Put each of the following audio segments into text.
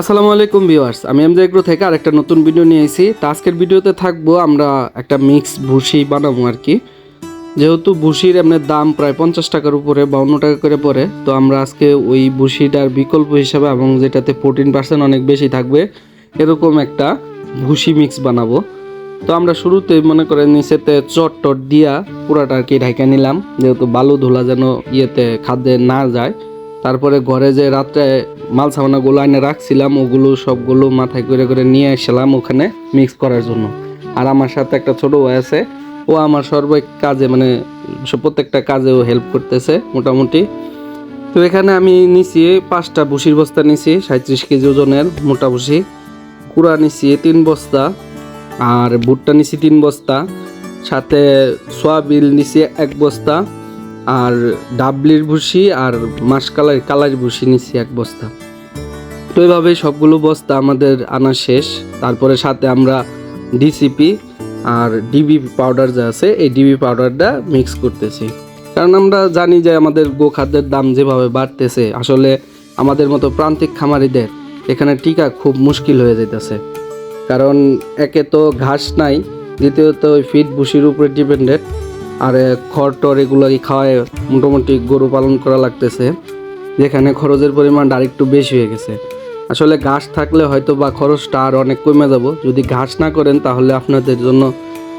আসসালামু আলাইকুম ভিউয়ার্স, আমি এমজে এগ্রো থেকে আরেকটা নতুন ভিডিও নিয়ে এসেছি তো আজকের ভিডিওতে থাকব আমরা একটা মিক্স ভুসি বানাবো আর কি। যেহেতু ভুসির এমনি দাম প্রায় পঞ্চাশ টাকার উপরে, বাউন্ন টাকা করে পড়ে, তো আমরা আজকে ওই ভুসিটার বিকল্প হিসাবে এবং যেটাতে ফোরটিন পার্সেন্ট অনেক বেশি থাকবে, এরকম একটা ভুসি মিক্স বানাবো। তো আমরা শুরুতে মনে করেন নিচেতে চট টট দিয়া পুরাটা আর কি ঢাকা নিলাম, যেহেতু বালু ধুলা যেন ইয়েতে খাদ্যে না যায়। তারপরে ঘরে যে রাত্রে মাল সামানাগুলো আইনে রাখছিলাম, ওগুলো সবগুলো মাথায় করে করে নিয়ে আসলাম ওখানে মিক্স করার জন্য। আর আমার সাথে একটা ছোট ভাই আছে, ও আমার সর্ব কাজে মানে প্রত্যেকটা কাজেও হেল্প করতেছে মোটামুটি। তো এখানে আমি নিছি পাঁচটা ভুসির বস্তা নিছি সাঁত্রিশ কেজি ওজনের মোটা ভুসি কুড়া নিছি তিন বস্তা, আর ভুট্টা নিছি তিন বস্তা, সাথে সোয়াবিন নিছি এক বস্তা, আর ডাবলির ভুসি আর মাসকালাই কালার ভুসি নিছি এক বস্তা। তো এইভাবে সবগুলো বস্তা আমাদের আনা শেষ। তারপরে সাথে আমরা ডিসিপি আর ডিবি পাউডার যা আছে, এই ডিবি পাউডারটা মিক্স করতেছি। কারণ আমরা জানি যে আমাদের গোখাদ্যের দাম যেভাবে বাড়তেছে, আসলে আমাদের মতো প্রান্তিক খামারিদের এখানে টিকা খুব মুশকিল হয়ে যেতেছে কারণ একে তো ঘাস নাই, দ্বিতীয়ত ওই ফিট ভুসির উপরে ডিপেন্ডেড আর খড় টর এগুলো খাওয়ায় মোটামুটি গরু পালন করা লাগতেছে। যেখানে খরচের পরিমাণটা আরেকটু বেশি হয়ে গেছে। আসলে ঘাস থাকলে হয়তো বা খরচটা আর অনেক কমে যাব। যদি ঘাস না করেন তাহলে আপনাদের জন্য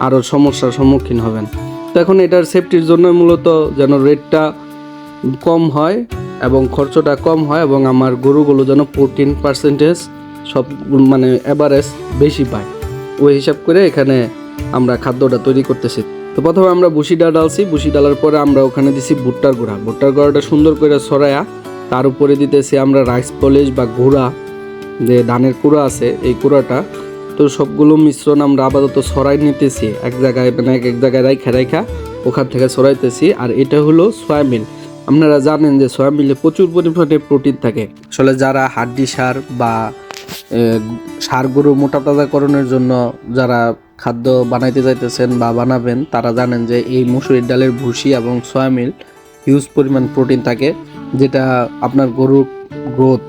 আরও সমস্যার সম্মুখীন হবেন। তো এখন এটার সেফটির জন্য মূলত যেন রেটটা কম হয় এবং খরচটা কম হয় এবং আমার গরুগুলো যেন প্রোটিন পার্সেন্টেজ সব মানে অ্যাভারেজ বেশি পায়। ওই হিসাব করে এখানে আমরা খাদ্যটা তৈরি করতেছি। তো প্রথমে আমরা বুসিটা ডালছি। বুসি ডালার পরে আমরা ওখানে দিছি ভুট্টার গুঁড়া। ভুট্টার গুঁড়াটা সুন্দর করে ছড়ায়া তার উপরে দিতেছি আমরা রাইস পলিশ বা গুঁড়া, যে ধানের কুড়া আছে, এই কুড়াটা। তো সবগুলো মিশ্রণ আমরা আপাতত সরাই নিতেছি, এক জায়গায় মানে এক এক জায়গায় রাইখা রাইখা ওখান থেকে ছড়াইতেছি। আর এটা হলো সয়াবিন। আপনারা জানেন যে সয়াবিনে প্রচুর পরিমাণে প্রোটিন থাকে। আসলে যারা হাড্ডি সার বা সার গরু মোটা তাজাকরণের জন্য যারা খাদ্য বানাইতে চাইতেছেন বা বানাবেন, তারা জানেন যে এই মুসুরির ডালের ভুসি এবং সয়াবিন হিউজ পরিমাণ প্রোটিন থাকে। যেটা আপনার গরুর গ্রোথ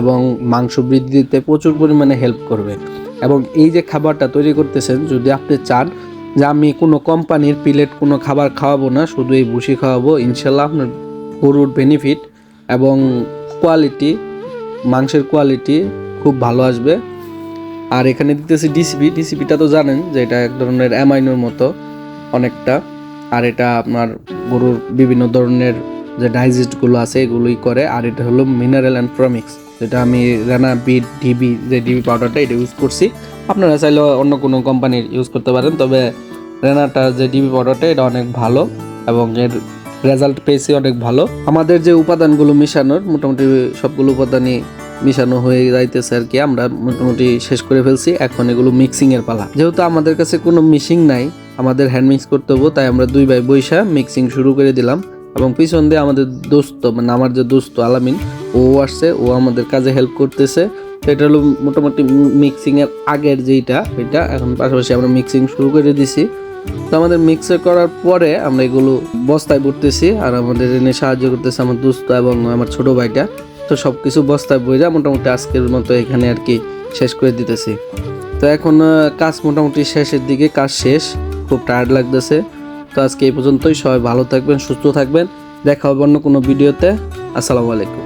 এবং মাংস বৃদ্ধিতে প্রচুর পরিমাণে হেল্প করবে। এবং এই যে খাবারটা তৈরি করতেছেন, যদি আপনি চান যে আমি কোনো কোম্পানির প্লেট কোনো খাবার খাওয়াবো না, শুধু এই ভুসি খাওয়াবো, ইনশাল্লাহ আপনার গরুর বেনিফিট এবং কোয়ালিটি মাংসের কোয়ালিটি খুব ভালো আসবে। আর এখানে দিতেছি ডিসিপি ডিসিপিটা তো জানেন যে এটা এক ধরনের অ্যামাইনোর মতো অনেকটা। আর এটা আপনার গরুর বিভিন্ন ধরনের যে ডাইজেস্টগুলো আছে, এগুলোই করে। আর এটা হলো মিনারেল অ্যান্ড প্রমিক্স যেটা আমি রানা বিট ডিবি যে ডিবি পাউডারটা এটা ইউজ করছি। আপনারা চাইলে অন্য কোনো কোম্পানির ইউজ করতে পারেন, তবে রেনাটা যে ডিবি পাউডারটা এটা অনেক ভালো এবং এর রেজাল্ট পেয়েছি অনেক ভালো। আমাদের যে উপাদানগুলো মিশানোর, মোটামুটি সবগুলো উপাদানই মিশানো হয়ে যাইতেছে আর কি। আমরা মোটামুটি শেষ করে ফেলছি, এখন এগুলো মিক্সিং এর পালা। যেহেতু আমাদের কাছে কোনো মিশিং নাই, আমাদের হ্যান্ড মিক্স করতে হব, তাই আমরা দুই ভাই বৈশা মিক্সিং শুরু করে দিলাম। এবং পিছন দিয়ে আমাদের দোস্ত মানে আমার যে দোস্ত আলামিন, ও আসছে, ও আমাদের কাজে হেল্প করতেছে। এটা হলো মোটামুটি মিক্সিংয়ের আগের যেইটা, এটা এখন পাশাপাশি আমরা মিক্সিং শুরু করে দিছি। তো আমাদের মিক্সার করার পরে আমরা এগুলো বস্তায় ভরতেছি, আর আমাদের এনে সাহায্য করতেছে আমার দোস্ত এবং আমার ছোট ভাইটা। তো সব কিছু বস্তায় বইরা মোটামুটি আজকের মতো এখানে আর কি শেষ করে দিতেছি। তো এখন কাজ মোটামুটি শেষের দিকে কাজ শেষ, খুব টায়ার্ড লাগতেছে। তো আজকে এই পর্যন্তই। সবাই ভালো থাকবেন, সুস্থ থাকবেন। দেখা হবে অন্য কোনো ভিডিওতে। আসসালামু আলাইকুম।